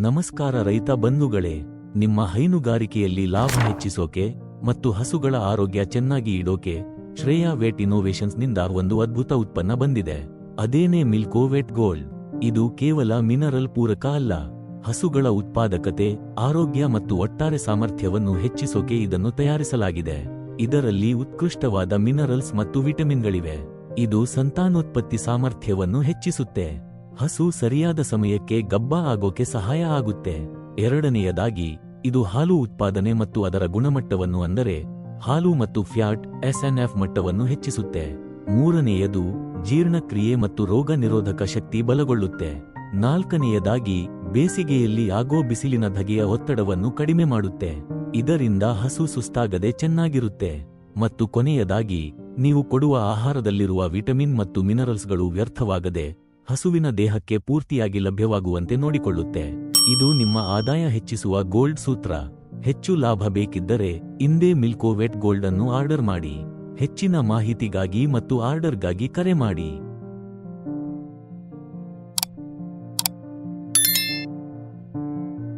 ನಮಸ್ಕಾರ ರೈತ ಬಂಧುಗಳೇ, ನಿಮ್ಮ ಹೈನುಗಾರಿಕೆಯಲ್ಲಿ ಲಾಭ ಹೆಚ್ಚಿಸೋಕೆ ಮತ್ತು ಹಸುಗಳ ಆರೋಗ್ಯ ಚೆನ್ನಾಗಿ ಇಡೋಕೆ ಶ್ರೇಯಾ ವೇಟ್ ಇನ್ನೋವೇಷನ್ಸ್ನಿಂದ ಒಂದು ಅದ್ಭುತ ಉತ್ಪನ್ನ ಬಂದಿದೆ. ಅದೇನೇ ಮಿಲ್ಕೋವೇಟ್ ಗೋಲ್ಡ್. ಇದು ಕೇವಲ ಮಿನರಲ್ ಪೂರಕ ಅಲ್ಲ. ಹಸುಗಳ ಉತ್ಪಾದಕತೆ, ಆರೋಗ್ಯ ಮತ್ತು ಒಟ್ಟಾರೆ ಸಾಮರ್ಥ್ಯವನ್ನು ಹೆಚ್ಚಿಸೋಕೆ ಇದನ್ನು ತಯಾರಿಸಲಾಗಿದೆ. ಇದರಲ್ಲಿ ಉತ್ಕೃಷ್ಟವಾದ ಮಿನರಲ್ಸ್ ಮತ್ತು ವಿಟಮಿನ್ಗಳಿವೆ. ಇದು ಸಂತಾನೋತ್ಪತ್ತಿ ಸಾಮರ್ಥ್ಯವನ್ನು ಹೆಚ್ಚಿಸುತ್ತೆ. ಹಸು ಸರಿಯಾದ ಸಮಯಕ್ಕೆ ಗಬ್ಬ ಆಗೋಕೆ ಸಹಾಯ ಆಗುತ್ತೆ. ಎರಡನೆಯದಾಗಿ, ಇದು ಹಾಲು ಉತ್ಪಾದನೆ ಮತ್ತು ಅದರ ಗುಣಮಟ್ಟವನ್ನು ಅಂದರೆ ಹಾಲು ಮತ್ತು ಫ್ಯಾಟ್, ಎಸ್ಎನ್ಎಫ್ ಮಟ್ಟವನ್ನು ಹೆಚ್ಚಿಸುತ್ತೆ. ಮೂರನೆಯದು, ಜೀರ್ಣಕ್ರಿಯೆ ಮತ್ತು ರೋಗ ನಿರೋಧಕ ಶಕ್ತಿ ಬಲಗೊಳ್ಳುತ್ತೆ. ನಾಲ್ಕನೆಯದಾಗಿ, ಬೇಸಿಗೆಯಲ್ಲಿ ಆಗೋ ಬಿಸಿಲಿನ ಧಗೆಯ ಒತ್ತಡವನ್ನು ಕಡಿಮೆ ಮಾಡುತ್ತೆ. ಇದರಿಂದ ಹಸು ಸುಸ್ತಾಗದೆ ಚೆನ್ನಾಗಿರುತ್ತೆ. ಮತ್ತು ಕೊನೆಯದಾಗಿ, ನೀವು ಕೊಡುವ ಆಹಾರದಲ್ಲಿರುವ ವಿಟಮಿನ್ ಮತ್ತು ಮಿನರಲ್ಸ್ಗಳು ವ್ಯರ್ಥವಾಗದೆ ಹಸುವಿನ ದೇಹಕ್ಕೆ ಪೂರ್ತಿಯಾಗಿ ಲಭ್ಯವಾಗುವಂತೆ ನೋಡಿಕೊಳ್ಳುತ್ತೆ. ಇದು ನಿಮ್ಮ ಆದಾಯ ಹೆಚ್ಚಿಸುವ ಗೋಲ್ಡ್ ಸೂತ್ರ. ಹೆಚ್ಚು ಲಾಭ ಬೇಕಿದ್ದರೆ ಇಂದೇ ಮಿಲ್ಕೋವೆಟ್ ಗೋಲ್ಡ್ ಅನ್ನು ಆರ್ಡರ್ ಮಾಡಿ. ಹೆಚ್ಚಿನ ಮಾಹಿತಿಗಾಗಿ ಮತ್ತು ಆರ್ಡರ್ಗಾಗಿ ಕರೆ ಮಾಡಿ.